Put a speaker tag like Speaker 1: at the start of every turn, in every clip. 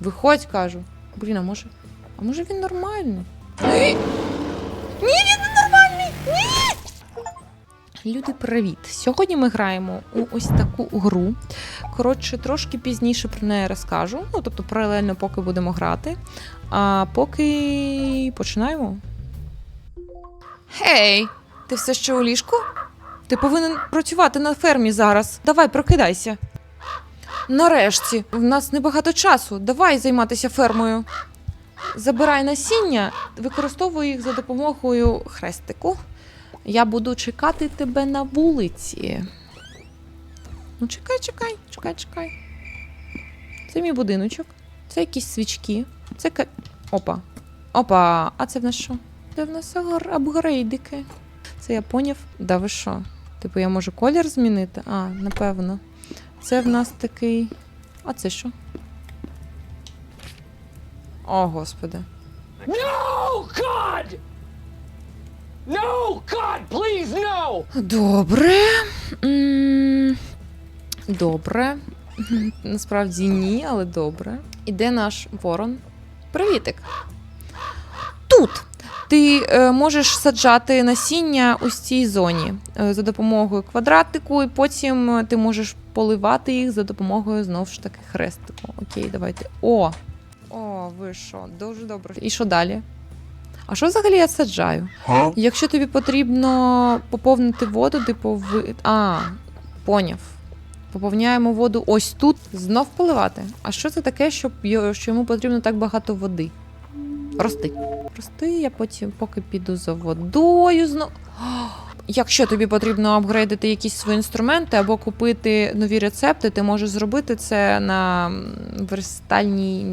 Speaker 1: Виходь, кажу. Блін, а може. А може він нормальний? Ні, він не нормальний! Ні! Люди, привіт! Сьогодні ми граємо у ось таку гру. Коротше, трошки пізніше про неї розкажу. Ну, тобто, паралельно, поки будемо грати. А поки починаємо. Гей! Ти все ще у ліжку? Ти повинен працювати на фермі зараз. Давай, прокидайся. Нарешті, в нас небагато часу. Давай займатися фермою. Забирай насіння, використовуй їх за допомогою хрестику. Я буду чекати тебе на вулиці. Ну, чекай, чекай, чекай, чекай. Це мій будиночок. Це якісь свічки. Це ка... Опа. Опа. А це в нас що? Це в нас апгрейдики. Це я поняв. Да ви що? Типу, я можу колір змінити? А, напевно. Це в нас такий. А це що? О, господи.
Speaker 2: No, God! No, God, please, no!
Speaker 1: Добре. Добре. Насправді ні, але добре. Іде наш ворон. Привітик. Тут ти е, можеш саджати насіння у цій зоні е, за допомогою квадратику, і потім е, ти можеш поливати їх за допомогою знову ж таки хрестику. Окей, давайте. О! О, ви що? Дуже добре. І що далі? А що взагалі я саджаю? Якщо тобі потрібно поповнити воду, типу ви. А, поняв. Поповняємо воду ось тут, знов поливати. А що це таке, щоб що йому потрібно так багато води? Рости. Рости, я потім поки піду за водою знов. Якщо тобі потрібно апгрейдити якісь свої інструменти або купити нові рецепти, ти можеш зробити це на верстальній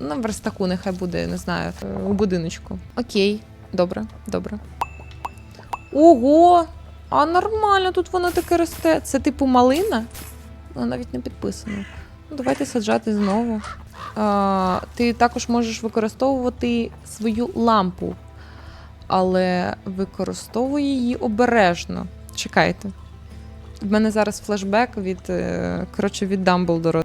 Speaker 1: на верстаку, нехай буде, не знаю, у будиночку. Окей, добре, добре. Ого! А нормально тут воно таке росте. Це типу малина? Воно навіть не підписано. Ну, давайте саджати знову. Ти також можеш використовувати свою лампу, але використовуй її обережно. Чекайте. В мене зараз флешбек від, е, коротше, від Дамблдора.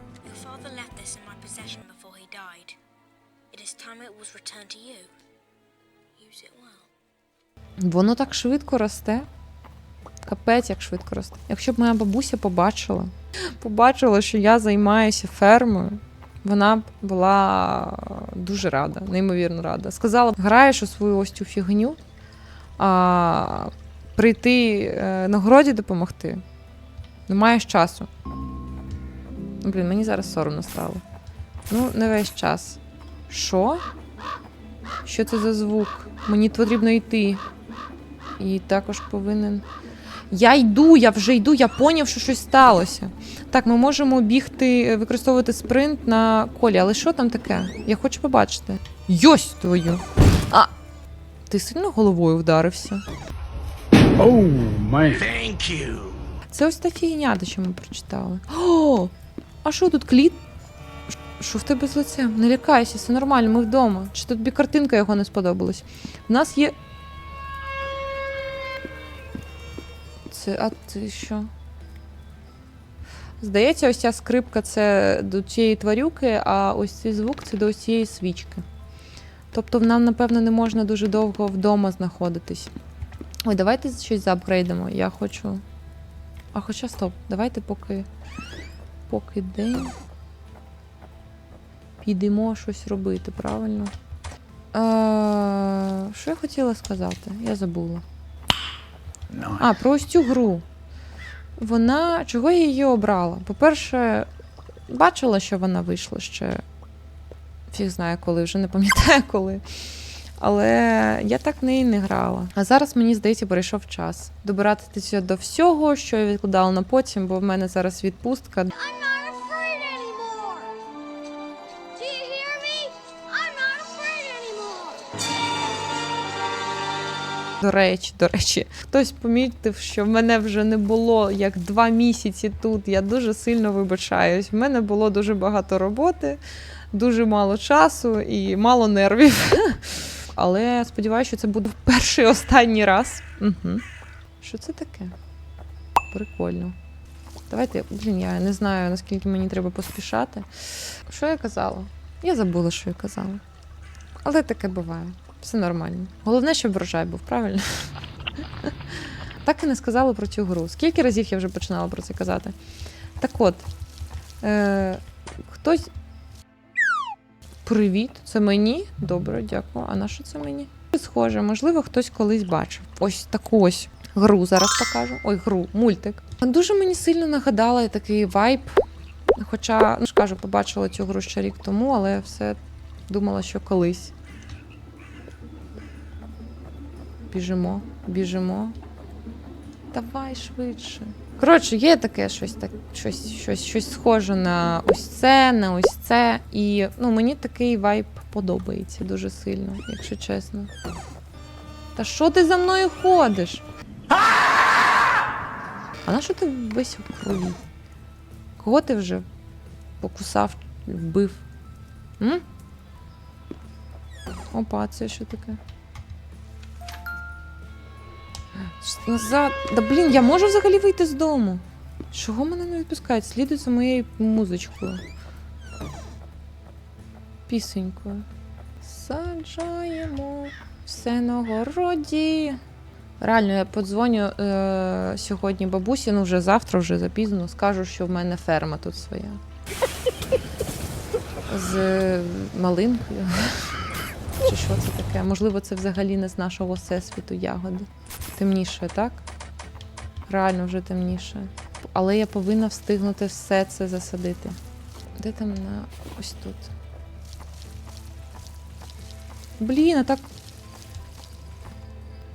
Speaker 1: Воно так швидко росте. Капець, як швидко росте. Якщо б моя бабуся побачила, побачила, що я займаюся фермою, вона була дуже рада, неймовірно рада. Сказала граєш у свою ось цю фігню, а прийти е, на городі допомогти. Не маєш часу. Блін, мені зараз соромно стало. Ну, не весь час. Що? Що це за звук? Мені потрібно йти. І також повинен. Я йду, я вже йду, я поняв, що щось сталося. Так, ми можемо бігти, е, використовувати спринт на колі, але що там таке? Я хочу побачити. Йось твою. А! Ти сильно головою вдарився?
Speaker 3: Oh, man.
Speaker 2: Thank you.
Speaker 1: Це ось та фігня, що ми прочитали. О! А що тут кліт? Що в тебе з лицем? Не лякайся, все нормально, ми вдома. Чи тобі картинка його не сподобалась? У нас є. Це, а це що? Здається, ось ця скрипка це до цієї тварюки, а ось цей звук це до ось цієї свічки. Тобто нам, напевно, не можна дуже довго вдома знаходитись. Ой, давайте щось заапгрейдимо. Я хочу. А хоча стоп, давайте поки. Поки день. Підемо щось робити, правильно? Що я хотіла сказати? Я забула. А, про ось цю гру. Вона. Чого я її обрала? По-перше, бачила, що вона вийшла ще. Фіг знає коли, вже не пам'ятаю коли. Але я так в неї не грала. А зараз мені здається, прийшов час добиратися до всього, що я відкладала на потім, бо в мене зараз відпустка. До речі, до речі, хтось помітив, що в мене вже не було як два місяці тут. Я дуже сильно вибачаюсь. В мене було дуже багато роботи, дуже мало часу і мало нервів. Але сподіваюся, що це буде перший і останній раз. Угу. Що це таке? Прикольно. Давайте, блін, я не знаю, наскільки мені треба поспішати. Що я казала? Я забула, що я казала. Але таке буває. Все нормально. Головне, щоб врожай був, правильно? Так і не сказала про цю гру. Скільки разів я вже починала про це казати? Так от, е, хтось. Привіт, це мені? Добре, дякую. А на що це мені? Схоже, можливо, хтось колись бачив. Ось таку ось гру зараз покажу. Ой, гру, мультик. Дуже мені сильно нагадала такий вайб. Хоча, ну ж кажу, побачила цю гру ще рік тому, але все думала, що колись. Біжимо, біжимо. Давай швидше. Коротше, є таке щось, так, щось, щось, щось схоже на ось це, на ось це. І ну, мені такий вайб подобається дуже сильно, якщо чесно. Та що ти за мною ходиш? А на що ти весь у крові? Кого ти вже покусав, вбив? М? Опа, це що таке? Назад. Да блін, я можу взагалі вийти з дому. Чого мене не відпускають? Слідують за моєю музичкою. Пісенькою. Саджаємо все на городі. Реально, я подзвоню е- сьогодні бабусі, ну вже завтра, вже запізно, скажу, що в мене ферма тут своя. З малинкою. Чи що це таке? Можливо, це взагалі не з нашого всесвіту ягоди. Темніше, так? Реально вже темніше. Але я повинна встигнути все це засадити. Де там на ось тут? Блін, а так.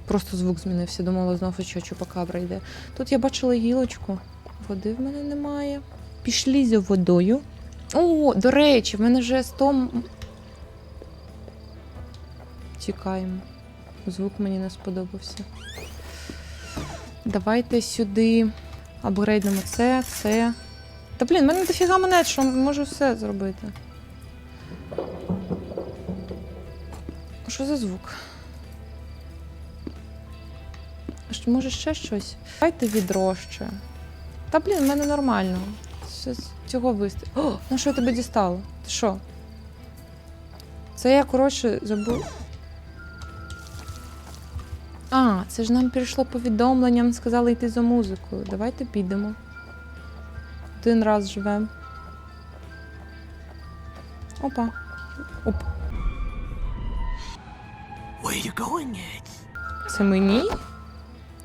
Speaker 1: Просто звук змінився. Думала, знову що чупакабра йде. Тут я бачила гілочку. Води в мене немає. Пішли за водою. О, до речі, в мене вже 100... Тікаємо. Звук мені не сподобався. Давайте сюди апгрейднемо це, це. Та блін, в мене дофіга монет, що можу все зробити. Що за звук? А може ще щось? Давайте відро ще. Та блін, в мене нормально. З цього вистачить. О, ну що я тебе дістало? Ти що? Це я, коротше, забув. А, це ж нам прийшло повідомлення, нам сказали йти за музикою. Давайте підемо. Один раз живемо. Опа. Оп.
Speaker 2: Where you going?
Speaker 1: Це мені?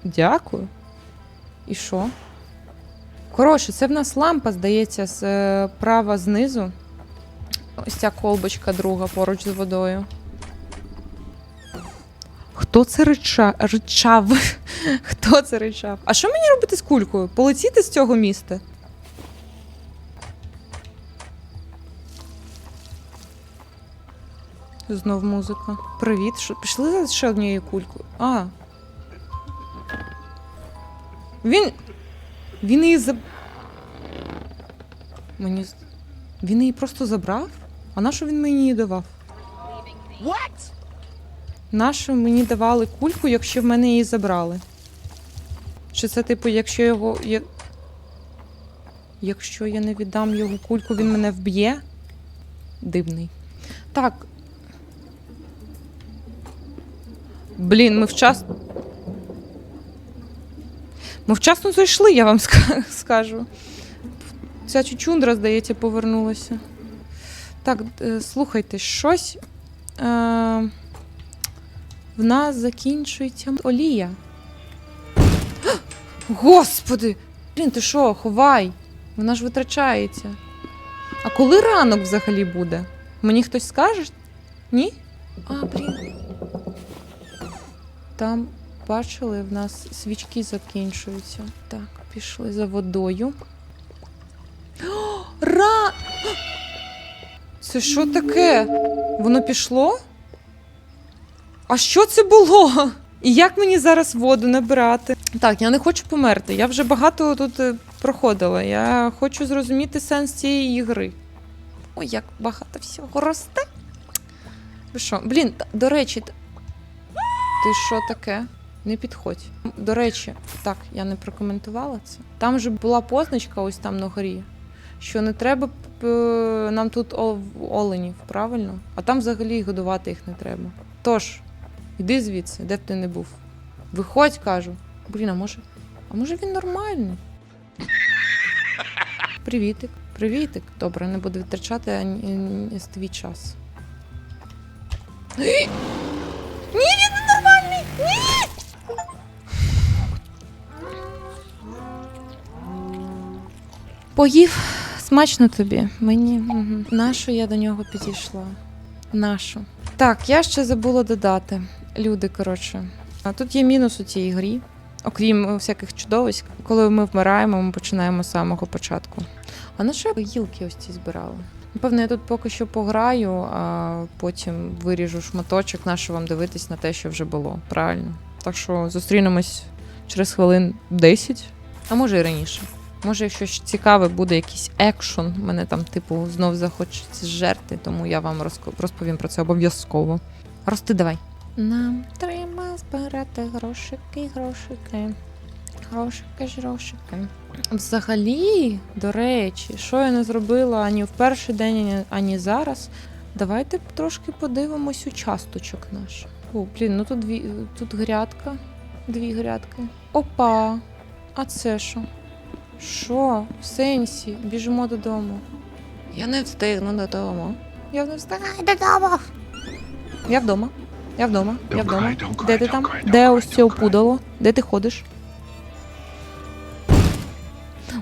Speaker 1: Дякую. І що? Коротше, це в нас лампа, здається, з е, права знизу. Ось ця колбочка друга поруч з водою. Хто це рича... ричав? Хто це ричав? А що мені робити з кулькою? Полетіти з цього міста? Знов музика. Привіт. Що, пішли за ще однією кулькою? А. Він. Він її заб... Мені. Він її просто забрав? А на що він мені її давав?
Speaker 2: What?
Speaker 1: Нащо мені давали кульку, якщо в мене її забрали? Чи це, типу, якщо його. Якщо я не віддам його кульку, він мене вб'є? Дивний. Так. Блін, ми вчасно. Ми вчасно зайшли, я вам скажу. Ця чучундра, здається, повернулася. Так, е, слухайте, щось. Е- в нас закінчується олія. Господи! Блін, ти що, ховай? Вона ж витрачається. А коли ранок взагалі буде? Мені хтось скаже? Ні? А, блін. Там, бачили, в нас свічки закінчуються. Так, пішли за водою. Ра! Це що таке? Воно пішло? А що це було? І як мені зараз воду набирати? Так, я не хочу померти. Я вже багато тут е, проходила. Я хочу зрозуміти сенс цієї ігри. Ой, як багато всього росте. Ви що? Блін, до речі, ти що таке? Не підходь. До речі, так, я не прокоментувала це. Там же була позначка ось там на горі, що не треба нам тут оленів, правильно? А там взагалі годувати їх не треба. Тож, іди звідси, де б ти не був. Виходь, кажу. Блін, а може. А може він нормальний? Привітик, привітик. Добре, не буду витрачати твій час. Ні, він не нормальний! Ні! Поїв смачно тобі. Мені угу. нащо я до нього підійшла? Нащо? Так, я ще забула додати. Люди, коротше. А тут є мінус у цій грі. Окрім е, всяких чудовиськ, коли ми вмираємо, ми починаємо з самого початку. А на що гілки ось ці збирала? Напевно, я тут поки що пограю, а потім виріжу шматочок, на що вам дивитись на те, що вже було. Правильно. Так що зустрінемось через хвилин 10, а може і раніше. Може, якщо цікаве, буде якийсь екшон, мене там, типу, знов захочеться жерти, тому я вам розповім про це обов'язково. Рости давай. Нам треба збирати грошики, грошики. Грошики, ж грошики. Взагалі, до речі, що я не зробила ані в перший день, ані, зараз. Давайте трошки подивимось участочок наш. О, блін, ну тут дві, тут грядка. Дві грядки. Опа! А це що? Що? В сенсі? Біжимо додому. Я не встигну додому. Я не встигаю додому. Я вдома. Я вдома. Я вдома. Де ти там? Де ось це опудало? Де ти ходиш?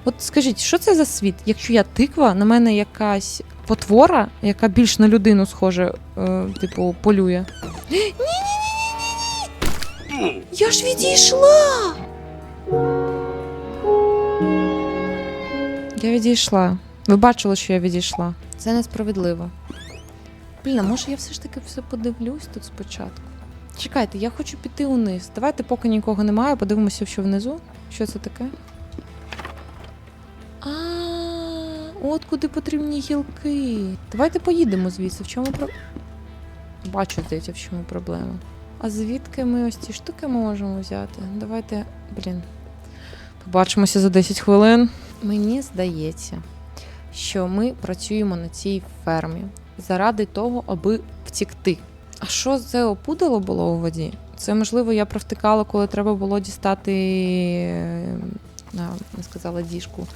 Speaker 1: От скажіть, що це за світ? Якщо я тиква, на мене якась потвора, яка більш на людину схоже, е, типу, полює. Ні-ні-ні-ні-ні! Я ж відійшла! Я відійшла. Ви бачили, що я відійшла. Це несправедливо. Блін, а може я все ж таки все подивлюсь тут спочатку. Чекайте, я хочу піти униз. Давайте, поки нікого немає, подивимося, що внизу. Що це таке? А, от куди потрібні гілки. Давайте поїдемо звідси. В чому про. Бачу, здається, в чому проблема. А звідки ми ось ці штуки можемо взяти? Давайте. Блін. Побачимося за 10 хвилин. Мені здається, що ми працюємо на цій фермі заради того, аби втікти. А що це опудало було у воді? Це можливо я провтикала, коли треба було дістати, е, не сказала діжку,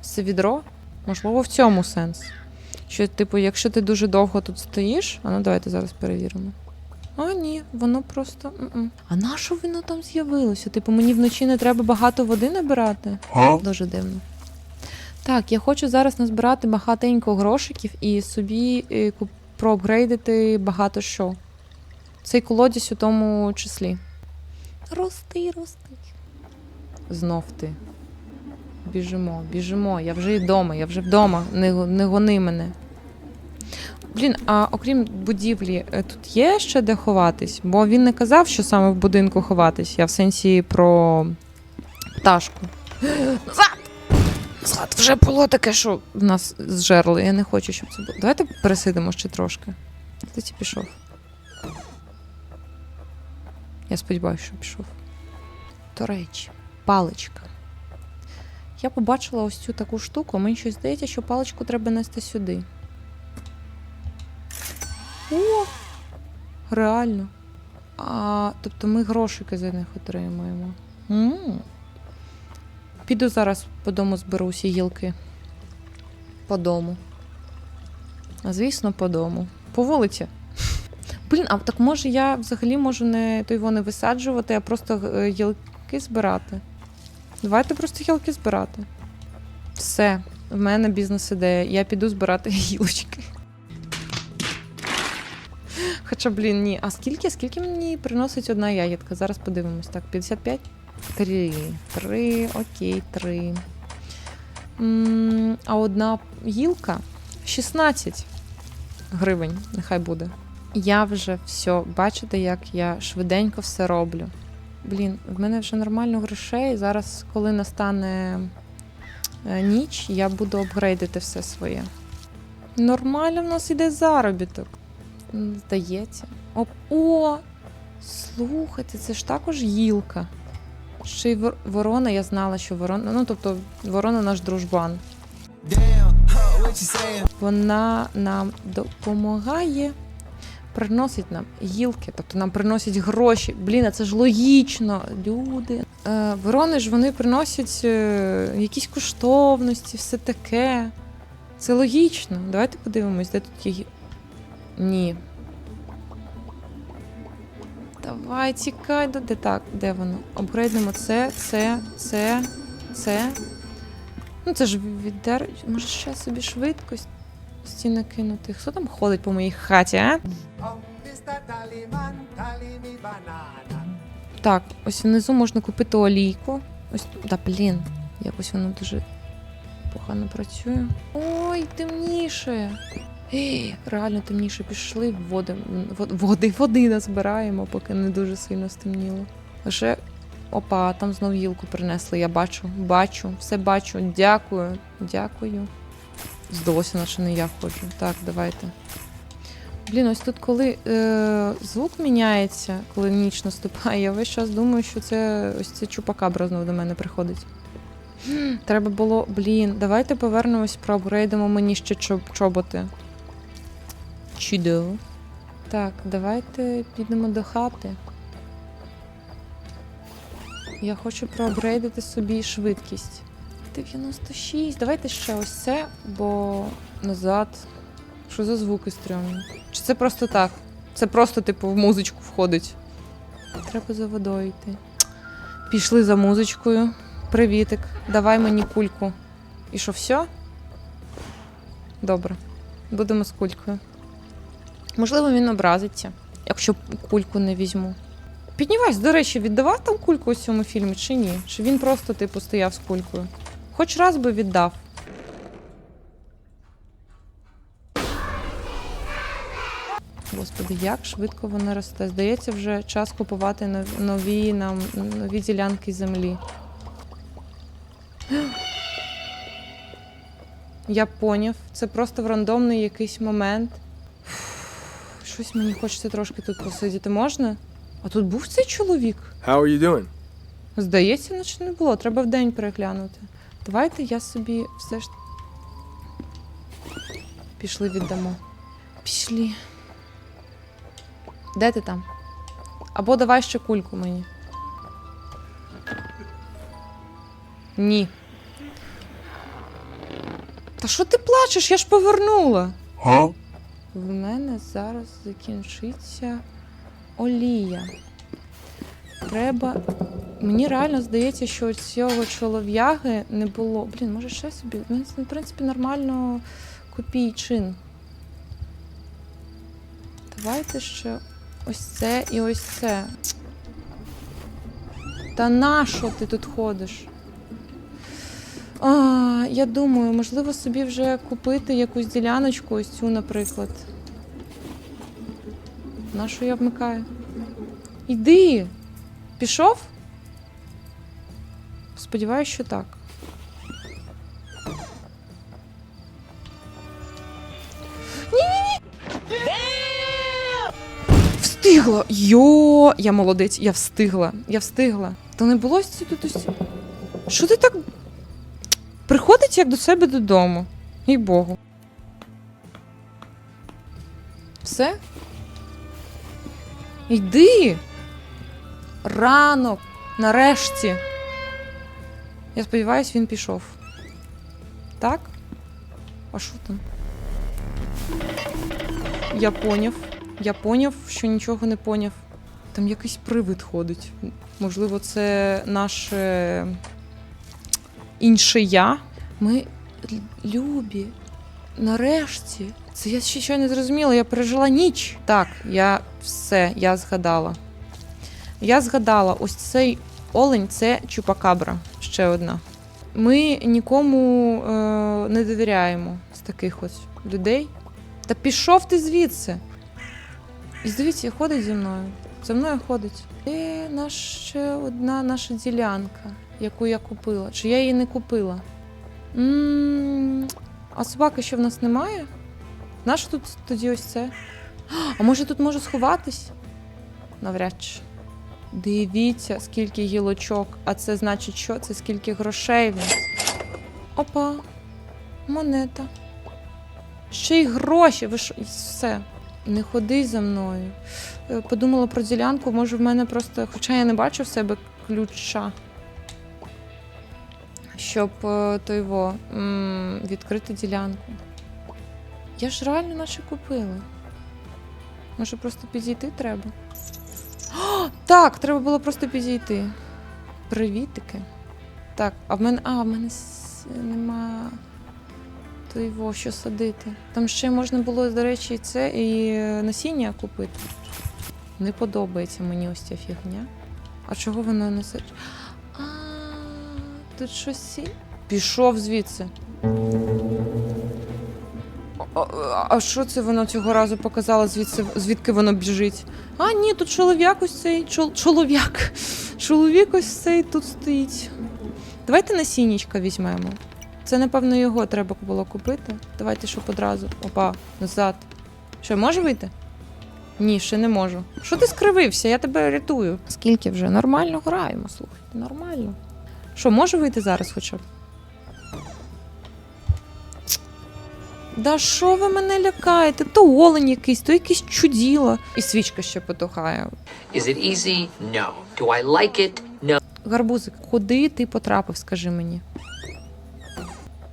Speaker 1: це відро. Можливо, в цьому сенс. Що, типу, якщо ти дуже довго тут стоїш, а ну давайте зараз перевіримо. А, ні, воно просто. м-м. А на що воно там з'явилося? Типу, мені вночі не треба багато води набирати? Дуже дивно. Так, я хочу зараз назбирати багатенько грошиків і собі е, проапгрейдити багато що. Цей колодязь у тому числі. Рости, рости. Знов ти. Біжимо, біжимо. Я вже вдома, я вже вдома. Не, не гони мене. Блін, а окрім будівлі, е, тут є ще де ховатись? Бо він не казав, що саме в будинку ховатись. Я в сенсі про пташку. Назад! Назад вже було таке, що в нас зжерли. Я не хочу, щоб це було. Давайте пересидимо ще трошки. Хтось пішов. Я сподіваюся, що пішов. До речі, паличка. Я побачила ось цю таку штуку. Мені щось здається, що паличку треба нести сюди. О! Реально. А, тобто ми грошики за них отримуємо. м Піду зараз по дому зберу усі гілки. По дому. Звісно, по дому. По вулиці. Блін, а так може я взагалі можу не то його не висаджувати, а просто е, гілки збирати. Давайте просто гілки збирати. Все, в мене бізнес-ідея. Я піду збирати гілочки. Хоча, блін, ні. А скільки, скільки мені приносить одна ягідка? Зараз подивимось. Так, 55? Три. Три, окей, три. А одна гілка 16 гривень, нехай буде. Я вже все, бачите, як я швиденько все роблю. Блін, в мене вже нормально грошей. Зараз, коли настане е, ніч, я буду апгрейдити все своє. Нормально в нас іде заробіток. Здається. Оп. О! Слухайте, це ж також гілка. Ще й ворона, я знала, що ворона. Ну, тобто, ворона наш дружбан. Вона нам допомагає. Приносить нам гілки, тобто нам приносять гроші. Блін, а це ж логічно. Люди. Е, ворони ж вони приносять е, якісь коштовності, все таке. Це логічно. Давайте подивимось, де тут є. Ні. Давай, тікай, де так, де воно? Апгрейднемо це, це, це, це. Ну, це ж віддер. Може, ще собі швидкость стіни кинути. Хто там ходить по моїй хаті, а? Так, ось внизу можна купити олійку. Ось. Да, блін, якось воно дуже погано працює. Ой, темніше. Ей, реально темніше пішли, води, води, води назбираємо, поки не дуже сильно стемніло. Лише опа, там знов гілку принесли. Я бачу, бачу, все бачу. Дякую, дякую. Здалося, наче не я ходжу. Так, давайте. Блін, ось тут, коли е, звук міняється, коли ніч наступає, я весь час думаю, що це ось це чупакабра знову до мене приходить. Треба було. Блін, давайте повернемось, проапгрейдимо мені ще чоб- чоботи. Чудово. Так, давайте підемо до хати. Я хочу проапгрейдити собі швидкість. 96. Давайте ще ось це, бо назад. Що за звуки стрьомні? Чи це просто так? Це просто, типу, в музичку входить. Треба за водою йти. Пішли за музичкою. Привітик. Давай мені кульку. І що, все? Добре. Будемо з кулькою. Можливо, він образиться, якщо кульку не візьму. Піднівайся, до речі, віддавав там кульку у цьому фільмі чи ні? Чи він просто, типу, стояв з кулькою? Хоч раз би віддав. Господи, як швидко воно росте. Здається, вже час купувати нові нам нові ділянки землі. Я поняв. Це просто в рандомний якийсь момент. Щось мені хочеться трошки тут посидіти. Можна? А тут був цей чоловік?
Speaker 4: How are you doing?
Speaker 1: Здається, наче не було. Треба в день переглянути. Давайте я собі все ж. Пішли віддамо. Пішли. Де ти там? Або давай ще кульку мені. Ні. Та що ти плачеш? Я ж повернула.
Speaker 3: Huh?
Speaker 1: В мене зараз закінчиться олія. Треба. Мені реально здається, що цього чолов'яги не було. Блін, може ще собі. Це, в принципі, нормально копійчин. Давайте ще ось це і ось це. Та нащо ти тут ходиш? А, я думаю, можливо, собі вже купити якусь діляночку, ось цю, наприклад. На що я вмикаю? Іди! Пішов? Сподіваюсь, що так. Встигла! Йо! Я молодець, я встигла. Я встигла. Та не було тут ось. Що ти так. Приходить як до себе додому. Їй Богу. Все? Йди! Ранок! Нарешті! Я сподіваюся, він пішов. Так? А що там? Я поняв. Я поняв, що нічого не поняв. Там якийсь привид ходить. Можливо, це наше інше я. Ми любі. Нарешті. Це я ще що не зрозуміла. Я пережила ніч. Так, я все, я згадала. Я згадала, ось цей олень це чупакабра. Ще одна. Ми нікому е, не довіряємо з таких ось людей. Та пішов ти звідси. І дивіться, ходить зі мною. За мною ходить. Це наша одна наша ділянка, яку я купила. Чи я її не купила? м а собаки ще в нас немає? Нащо тут тоді ось це? А може тут може сховатись? Навряд чи. Дивіться, скільки гілочок. А це значить, що? Це скільки грошей в нас. Опа, монета. Ще й гроші. Ви що? Все. Не ходи за мною. Е, Подумала про ділянку, може в мене просто. Хоча я не бачу в себе ключа. Щоб е, той во, відкрити ділянку. Я ж реально наче купила. Може просто підійти треба? О, так, треба було просто підійти. Привітики. Так, а в мене. А, в мене нема той що садити. Там ще можна було, до речі, це і насіння купити. Не подобається мені ось ця фігня. А чого воно не саджає? Тут щось. Пішов звідси. А- що це воно цього разу показало, звідси, звідки воно біжить? А, ні, тут чоловік ось цей. Чол, чоловік. Чоловік ось цей тут стоїть. Давайте насіннячка візьмемо. Це, напевно, його треба було купити. Давайте, щоб одразу. Опа, назад. Що, може вийти? Ні, ще не можу. Що ти скривився? Я тебе рятую. Скільки вже? Нормально граємо, слухайте, нормально. Що, може вийти зараз хоча б? Да що ви мене лякаєте? То олень якийсь, то якийсь чуділо. І свічка ще потухає.
Speaker 2: Is it easy? No. Do I like it? No.
Speaker 1: Гарбузик, куди ти потрапив, скажи мені?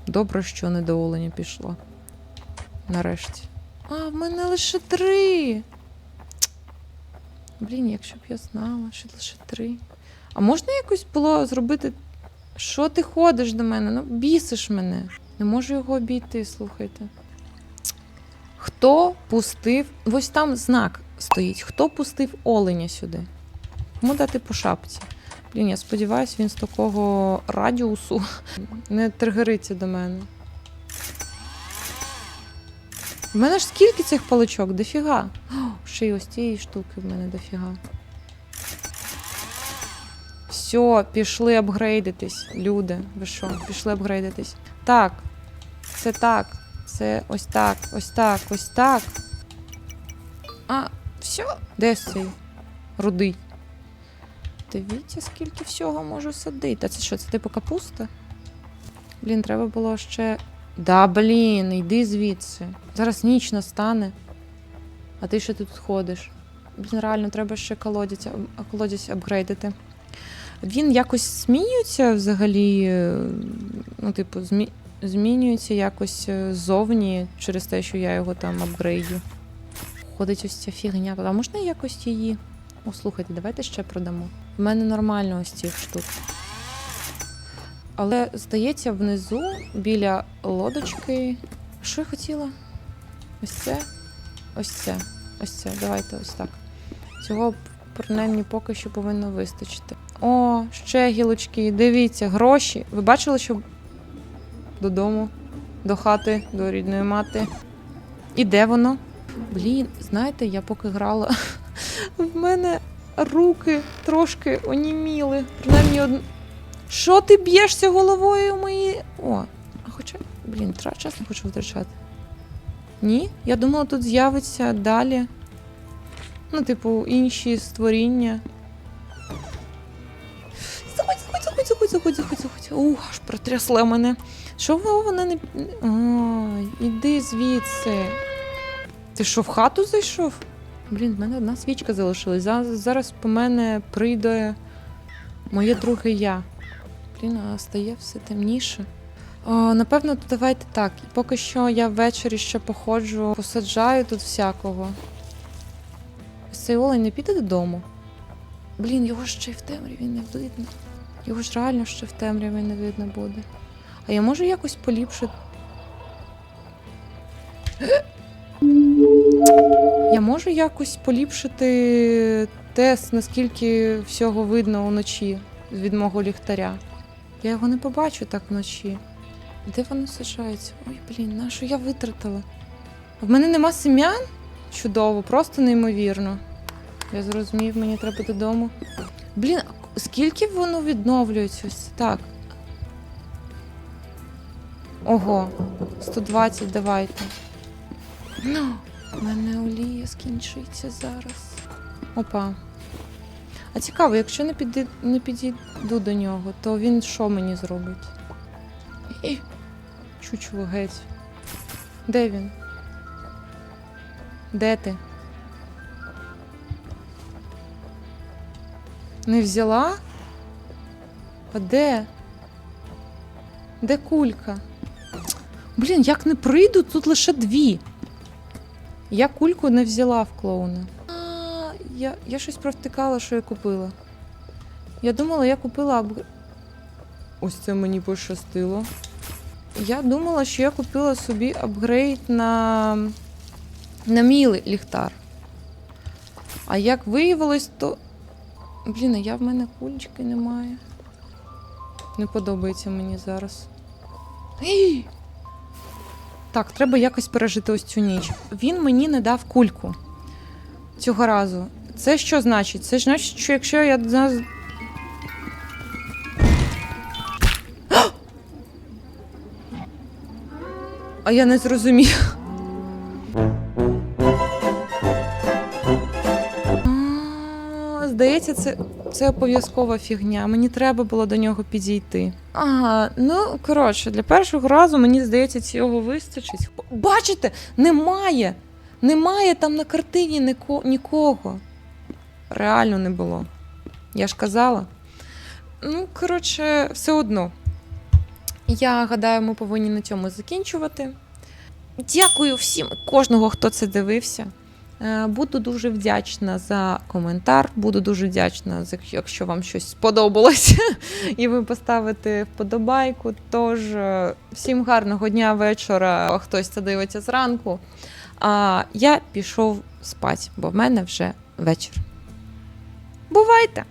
Speaker 1: Добре, що не до оленя пішла. Нарешті. А, в мене лише три. Блін, якщо б я знала, що лише три. А можна якось було зробити. Що ти ходиш до мене? Ну, бісиш мене. Не можу його обійти, слухайте. Хто пустив. Ось там знак стоїть. Хто пустив оленя сюди? Кому дати по шапці? Блін, я сподіваюся, він з такого радіусу не тригериться до мене. В мене ж скільки цих паличок? Дофіга. О, ще й ось цієї штуки в мене дофіга. Все, пішли апгрейдитись, люди. Ви що? Пішли апгрейдитись. Так. Це так. Це ось так, ось так, ось так. А, все. Де цей рудий? Дивіться, скільки всього можу садити. А це що, це типу капуста? Блін, треба було ще. Да, блін, йди звідси. Зараз ніч настане. А ти ще тут ходиш. Блін, реально, треба ще колодязь, колодязь апгрейдити. Він якось змінюється взагалі. е, Ну, типу, змі... змінюється якось е, ззовні через те, що я його там апгрейдю. Ходить ось ця фігня. А можна якось її о, слухайте, давайте ще продамо. В мене нормально ось цих штук. Але здається, внизу біля лодочки. Що я хотіла? Ось це. Ось це. Ось це. Давайте ось так. Цього принаймні поки що повинно вистачити. О, ще гілочки. Дивіться, гроші. Ви бачили, що додому, до хати, до рідної мати. І де воно? Блін, знаєте, я поки грала. В мене руки трошки оніміли. Принаймні од... Що ти б'єшся головою мої. О, а хоча. Блін, час не хочу витрачати. Ні? Я думала, тут з'явиться далі. Ну, типу, інші створіння. Заходь, заходь, заходь. Ух, аж протрясло мене. Що вона не. Ой, іди звідси. Ти що, в хату зайшов? Блін, в мене одна свічка залишилась. За- Зараз по мене прийде моє друге я. Блін, а стає все темніше. О, напевно, то давайте так. Поки що я ввечері ще походжу, посаджаю тут всякого. Ось Цей олень не піде додому. Блін, його ще й в темряві не видно. Його ж реально ще в темряві не видно буде. А я можу якось поліпшити. Я можу якось поліпшити тест, наскільки всього видно уночі від мого ліхтаря. Я його не побачу так вночі. Де воно сажається? Ой, блін, на що я витратила? В мене нема семян? Чудово, просто неймовірно. Я зрозумів, мені треба додому. Блін, скільки воно відновлюється? Ось так. Ого, 120 давайте. Ну, у мене олія скінчиться зараз. Опа. А цікаво, якщо не, піди, не підійду до нього, то він що мені зробить? І... Геть. Де він? Де ти? Не взяла? А де? Де кулька? Блін, як не прийду, тут лише дві. Я кульку не взяла в клоуна. А, я, я щось провтикала, що я купила. Я думала, я купила апг... Ось це мені пощастило. Я думала, що я купила собі апгрейд на, на мій ліхтар. А як виявилось, то. Блін, а я в мене кульчики немає. Не подобається мені зараз. Ей! Так, треба якось пережити ось цю ніч. Він мені не дав кульку цього разу. Це що значить? Це ж значить, що якщо я зараз. А я не зрозумів. Здається, це, це обов'язкова фігня. Мені треба було до нього підійти. Ага, ну коротше, для першого разу мені здається, цього вистачить. Бачите, немає. Немає там на картині ніко- нікого. Реально не було. Я ж казала. Ну, коротше, все одно. Я гадаю, ми повинні на цьому закінчувати. Дякую всім, кожного, хто це дивився. Е, Буду дуже вдячна за коментар. Буду дуже вдячна, якщо вам щось сподобалось, і ви поставите вподобайку. Тож, е, всім гарного дня, вечора, хтось це дивиться зранку. А я пішов спати, бо в мене вже вечір. Бувайте!